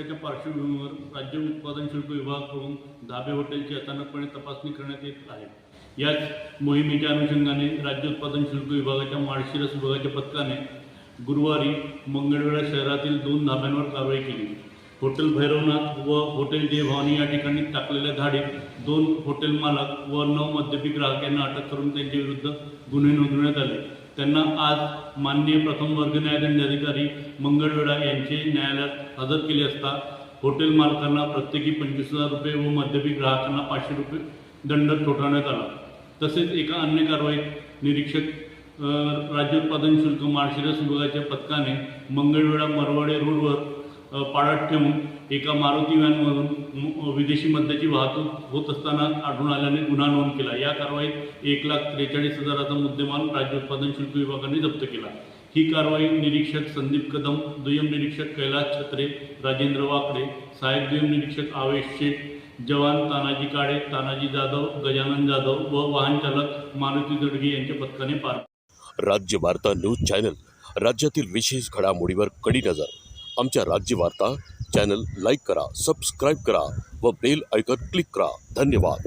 संकटाच्या पार्श्वभूमीवर राज्य उत्पादन शुल्क विभागाकडून धाबे हॉटेलची अचानकपणे तपासणी करण्यात येत आहे. याच मोहिमेच्या अनुषंगाने राज्य उत्पादन शुल्क विभागाच्या माळशिरस विभागाच्या पथकाने गुरुवारी मंगळवेढा शहरातील दोन धाब्यांवर कारवाई केली. हॉटेल भैरवनाथ व हॉटेल जय भवानी या ठिकाणी टाकलेल्या धाडीत दोन हॉटेल मालक व नऊ मद्यपी ग्राहक यांना अटक करून त्यांच्या विरुद्ध गुन्हे नोंदवण्यात आले. त्यांना आज माननीय प्रथम वर्ग न्यायदंडाधिकारी मंगळवेढा यांचे न्यायालयात हजर केले असता हॉटेल मालकांना प्रत्येकी पंचवीस हजार रुपये व मध्यपी ग्राहकांना पाचशे रुपये दंड ठोठावण्यात आला. तसेच एका अन्य कारवाईत निरीक्षक राज्य उत्पादन शुल्क माळशिरस विभागाच्या पथकाने मंगळवेढा मरवाडे रोडवर पाळत ठेवून एका मारुती व्हॅनमधून विदेशी मद्याची वाहतूक होत असताना आढळून आल्याने गुन्हा नोंद केला. या कारवाईत एक लाख त्रेचाळीस हजाराचा मुद्देमाल राज्य उत्पादन शुल्क विभागाने जप्त केला. ही कारवाई निरीक्षक संदीप कदम दुय्यम निरीक्षक कैलास छत्रे राजेंद्र वाकडे सहाय्यक दुय्यम निरीक्षक आवेश शेठ जवान तानाजी काळे तानाजी जाधव गजानन जाधव व वाहन चालक मारुती दडगे यांच्या पथकाने पार राज्य वार्ता न्यूज चॅनल राज्यातील विशेष घडामोडीवर कडी नजर. आमच्या राज्य वार्ता चॅनल लाईक करा सबस्क्राईब करा व बेल ऐकत क्लिक करा. धन्यवाद.